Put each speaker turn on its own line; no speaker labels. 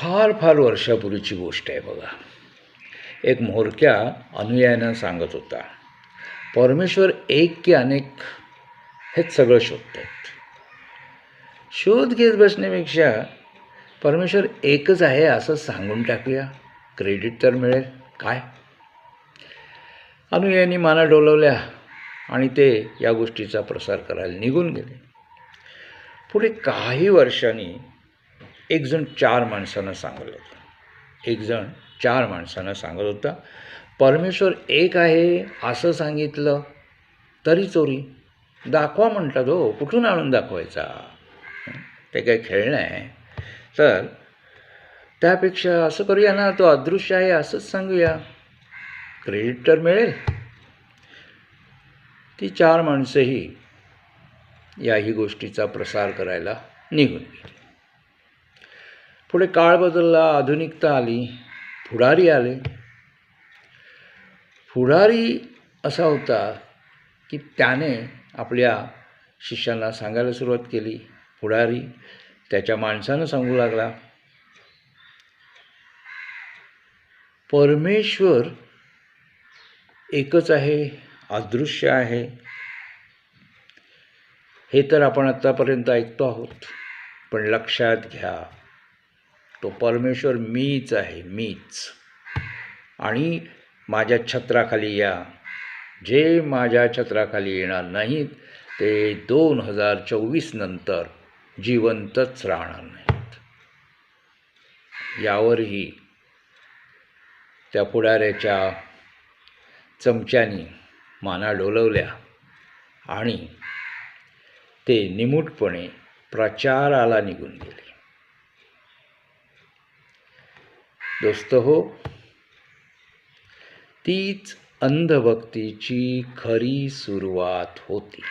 फार फार वर्षापूर्वीची गोष्ट आहे बघा. एक म्होरक्या अनुयायानं सांगत होता परमेश्वर एक की अनेक हेच सगळं शोधतात. शोध घेत बसण्यापेक्षा परमेश्वर एकच आहे असं सांगून टाकूया. क्रेडिट तर मिळेल. काय? अनुयायांनी माना डोलवल्या आणि ते या गोष्टीचा प्रसार करायला निघून गेले. पुढे काही वर्षांनी एकजण चार माणसांना सांगत होता. एकजण चार माणसांना सांगत होता परमेश्वर एक आहे असं सांगितलं तरी चोरी. दाखवा म्हणतात हो कुठून आणून दाखवायचा? ते काही खेळणं आहे तर त्यापेक्षा असं करूया ना तो अदृश्य आहे असंच सांगूया. क्रेडिट तर मिळेल. ती चार माणसंही याही गोष्टीचा प्रसार करायला निघून गेली. पुढे काळ बदलला आधुनिकता आली पुढारी आले. पुढारी असा होता की त्याने आपल्या शिष्यांना सांगायला सुरुवात केली. पुढारी त्याच्या माणसानं सांगू लागला परमेश्वर एकच आहे अदृश्य आहे. हे तर आपण आत्तापर्यंत ऐकतो आहोत पण लक्षात घ्या. तो परमेश्वर मीच आहे मीच. आणि माझ्या छत्राखाली या. जे माझ्या छत्राखाली येणार नाहीत ते दोन हजार चोवीस नंतर जिवंतच राहणार नाहीत. यावरही त्या पुढाऱ्याच्या चमच्यानी माना डोलवल्या आणि ते निमूटपणे प्रचाराला निघून गेले. दोस्त हो. तीच अंधभक्तीची खरी सुरुवात होती.